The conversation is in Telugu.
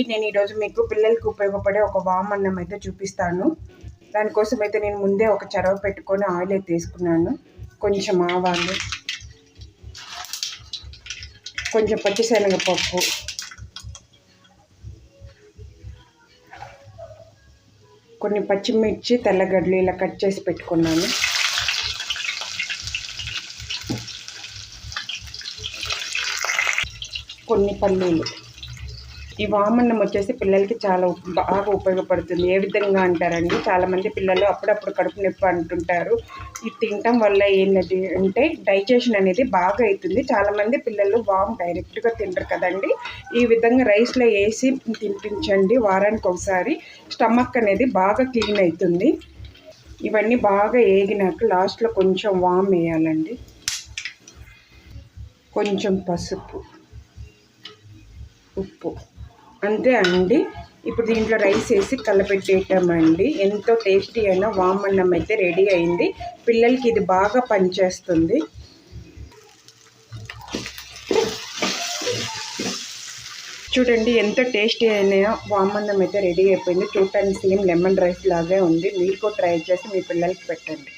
నేను ఈరోజు మీకు పిల్లలకు ఉపయోగపడే ఒక వామ్ అన్నం అయితే చూపిస్తాను. దానికోసం అయితే నేను ముందే ఒక చెరవ పెట్టుకొని ఆయిల్ అయితే తీసుకున్నాను. కొంచెం ఆవాలు కొంచెం పచ్చిశనగపప్పు కొన్ని పచ్చిమిర్చి తెల్లగడ్డలు ఇలా కట్ చేసి పెట్టుకున్నాను. కొన్ని పల్లీలు. ఈ వామన్నం వచ్చేసి పిల్లలకి చాలా బాగా ఉపయోగపడుతుంది. ఏ విధంగా అంటారండి? చాలామంది పిల్లలు అప్పుడప్పుడు కడుపు నొప్పి అంటుంటారు. ఇది తినటం వల్ల ఏంటి అంటే డైజెషన్ అనేది బాగా అవుతుంది. చాలామంది పిల్లలు వామ్ డైరెక్ట్గా తింటారు కదండి. ఈ విధంగా రైస్లో వేసి తినిపించండి వారానికి ఒకసారి. స్టమక్ అనేది బాగా క్లీన్ అవుతుంది. ఇవన్నీ బాగా ఏగినాక లాస్ట్లో కొంచెం వామ్ వేయాలండి. కొంచెం పసుపు ఉప్పు. అంతే అండి ఇప్పుడు దీంట్లో రైస్ వేసి కలపెట్టేయటమండి. ఎంతో టేస్టీ అయిన వామన్నం అయితే రెడీ అయింది. పిల్లలకి ఇది బాగా పనిచేస్తుంది. చూడండి ఎంత టేస్టీ అయిన వామన్నం అయితే రెడీ అయిపోయింది. చూడటానికి సేమ్ లెమన్ రైస్ లాగే ఉంది. మీరు కూడా ట్రై చేసి మీ పిల్లలకి పెట్టండి.